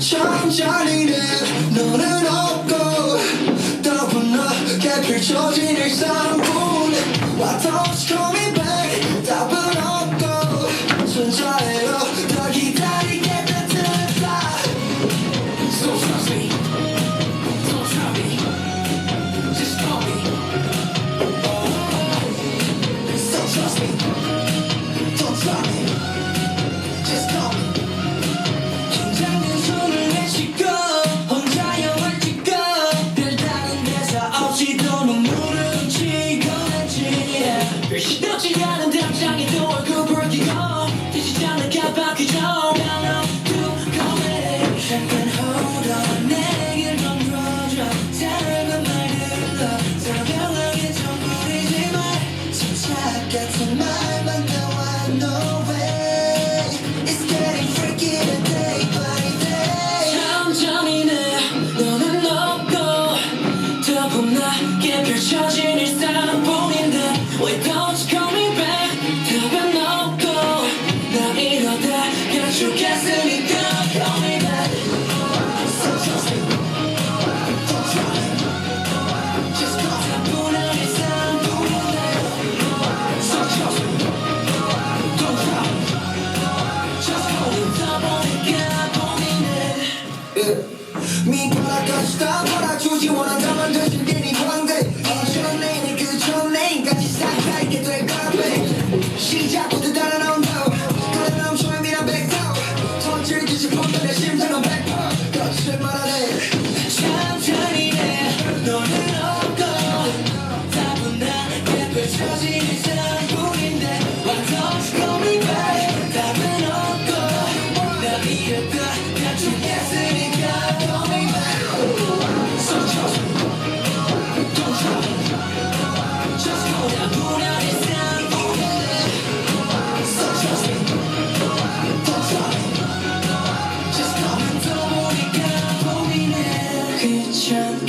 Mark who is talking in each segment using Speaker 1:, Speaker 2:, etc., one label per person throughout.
Speaker 1: 천천히 는 너는 없고 더불어게 펼쳐진 일상뿐 you call me back. 답은 없고 순서대로 더 기다리겠다 So trust me 눈물을 훔치고 난지. 시도치 않은 답장에도 얼굴 붉히고 되지 않을까 바뀌죠 Now to 잠깐 hold on 좀 들어줘. 짧은 말들로 서명하게 좀 부리지 마 침착 같은 말 봄나게 펼쳐진 일상뿐인데 Why don't you call me back 답은 없고 나 이러다 가축했으니까 Call me back So trust me Don't try Just call 사뿐한 일상뿐인데 So trust me Don't try Just call me 더보니까 고민해 미워라까지 다 몰아주지 원한다면 대신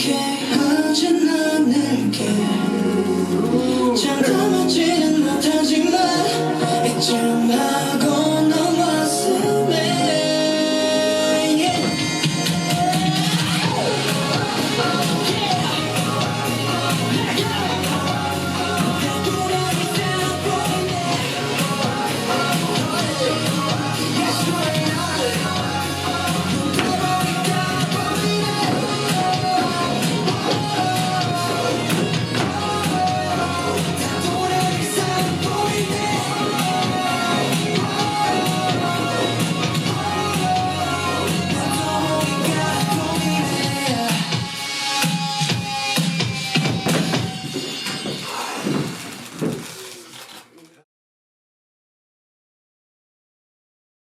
Speaker 1: 함께하진 않을게. 잠깐만지는 못하지만 잊지 마.